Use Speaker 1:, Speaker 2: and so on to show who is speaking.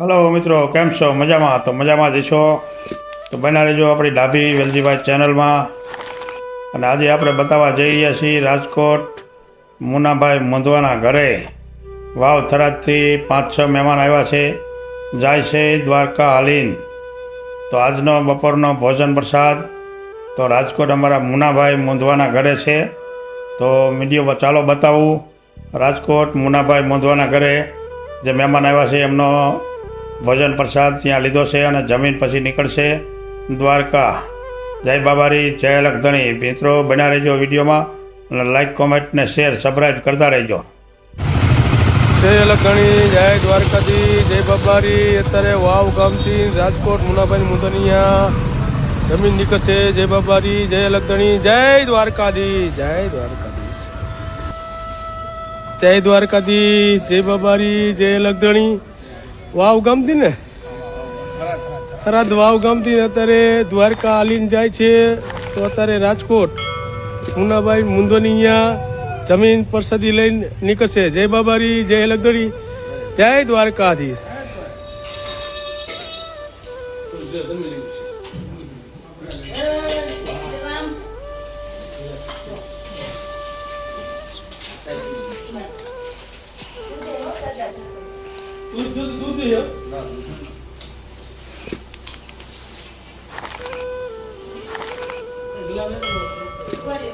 Speaker 1: Hello મિત્રો, કેમ છો? મજામાં? તો મજામાં જ છો? તો બના રહેજો આપણી ડાભી વેલજીભાઈ ચેનલમાં. અને આજે આપણે બતાવવા જઈ રહ્યા છીએ રાજકોટ મુનાભાઈ મુંધવાના ઘરે. વાવ, થરાદથી પાંચ છ મહેમાન આવ્યા છે. જાય છે દ્વારકા હાલીન. તો આજનો બપોરનો ભોજન પ્રસાદ. તો રાજકોટ અમારા મુનાભાઈ મુંદવાના ઘરે છે. તો મીડિયો ચાલો બતાવું. રાજકોટ મુનાભાઈ મોંધવાના ઘરે જે મહેમાન આવ્યા છે એમનો ભોજન પ્રસાદ ત્યાં લીધો છે અને જમીન પછી નીકળશે દ્વારકા. જય બાબારી, જય લખધણી. મિત્રો, બન્યા રહેજો વિડીયોમાં અને લાઇક કોમેન્ટ ને શેર સબસ્ક્રાઈબ કરતા રહેજો.
Speaker 2: જય લખણી જય દ્વારકાથી જય બાબારી. અત્યારે વાવ ગામથી રાજકોટ મુનાભાઈ મુદનિયા. જમીન નીકળશે જય બાબારી, જય લખણી જય દ્વારકાધી જય દ્વારકાધી. જય દ્વારકાધી, જય બાબારી, જય લખણી વાવ ગમતી ને? થરાદ વાવ ગમતી અત્યારે દ્વારકા આલીન જાય છે તો અત્યારે રાજકોટ. મુનાભાઈ મુંદોની અહીંયા જમીન પર સદી લઈને નીકળશે. જય બાબારી જય લગડી જય દ્વારકાધી
Speaker 3: Thank you.
Speaker 2: દૂધ દૂધ દૂધ હે ના દૂધ ગુલાબ ને
Speaker 3: બોલ